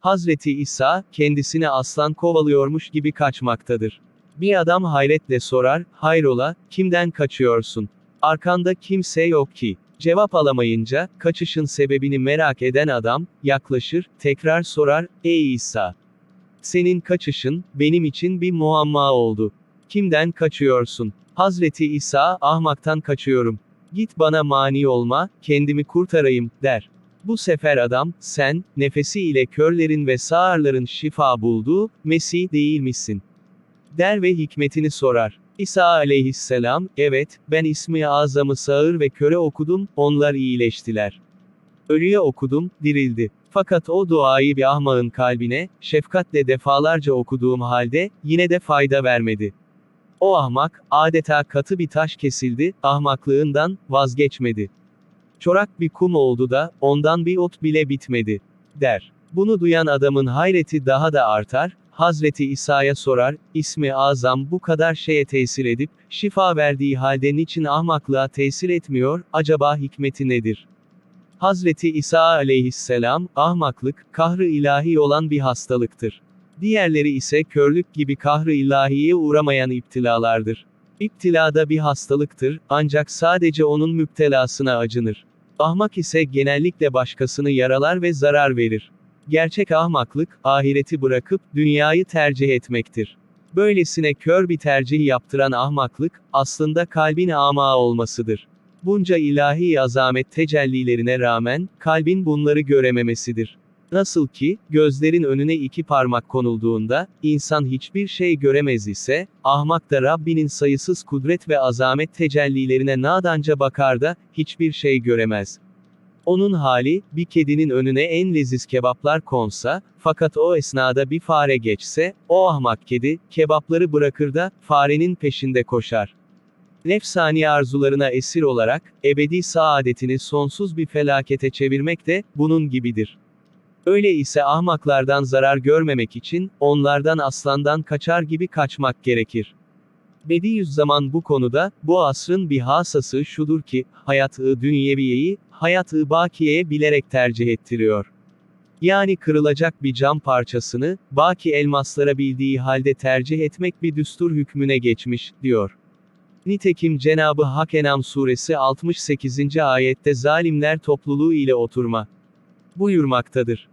Hazreti İsa, kendisini aslan kovalıyormuş gibi kaçmaktadır. Bir adam hayretle sorar, hayrola, kimden kaçıyorsun? Arkanda kimse yok ki. Cevap alamayınca, kaçışın sebebini merak eden adam, yaklaşır, tekrar sorar, ey İsa! Senin kaçışın, benim için bir muamma oldu. Kimden kaçıyorsun? Hazreti İsa, ahmaktan kaçıyorum. Git bana mani olma, kendimi kurtarayım, der. Bu sefer adam, sen, nefesi ile körlerin ve sağırların şifa bulduğu, Mesih değil misin? Der ve hikmetini sorar. İsa aleyhisselam, evet, ben ismi azamı sağır ve köre okudum, onlar iyileştiler. Ölüye okudum, dirildi. Fakat o duayı bir ahmağın kalbine, şefkatle defalarca okuduğum halde, yine de fayda vermedi. O ahmak, adeta katı bir taş kesildi, ahmaklığından, vazgeçmedi. Çorak bir kum oldu da, ondan bir ot bile bitmedi. Der. Bunu duyan adamın hayreti daha da artar, Hazreti İsa'ya sorar, ismi azam bu kadar şeye tesir edip, şifa verdiği halde niçin ahmaklığa tesir etmiyor, acaba hikmeti nedir? Hazreti İsa aleyhisselam, ahmaklık, kahrı ilahi olan bir hastalıktır. Diğerleri ise körlük gibi kahrı ilahiye uğramayan iptilalardır. İptilada bir hastalıktır, ancak sadece onun müptelasına acınır. Ahmak ise genellikle başkasını yaralar ve zarar verir. Gerçek ahmaklık, ahireti bırakıp, dünyayı tercih etmektir. Böylesine kör bir tercih yaptıran ahmaklık, aslında kalbin ama olmasıdır. Bunca ilahi azamet tecellilerine rağmen, kalbin bunları görememesidir. Nasıl ki, gözlerin önüne iki parmak konulduğunda, insan hiçbir şey göremez ise, ahmak da Rabbinin sayısız kudret ve azamet tecellilerine nadanca bakar da, hiçbir şey göremez. Onun hali, bir kedinin önüne en leziz kebaplar konsa, fakat o esnada bir fare geçse, o ahmak kedi, kebapları bırakır da, farenin peşinde koşar. Nefsani arzularına esir olarak, ebedi saadetini sonsuz bir felakete çevirmek de, bunun gibidir. Öyle ise ahmaklardan zarar görmemek için, onlardan aslandan kaçar gibi kaçmak gerekir. Bediüzzaman bu konuda, bu asrın bir hasası şudur ki, hayat-ı dünyeviyeyi, hayat-ı bakiyeye bilerek tercih ettiriyor. Yani kırılacak bir cam parçasını, baki elmaslara bildiği halde tercih etmek bir düstur hükmüne geçmiş, diyor. Nitekim Cenabı Hak Enam suresi 68. ayette zalimler topluluğu ile oturma buyurmaktadır.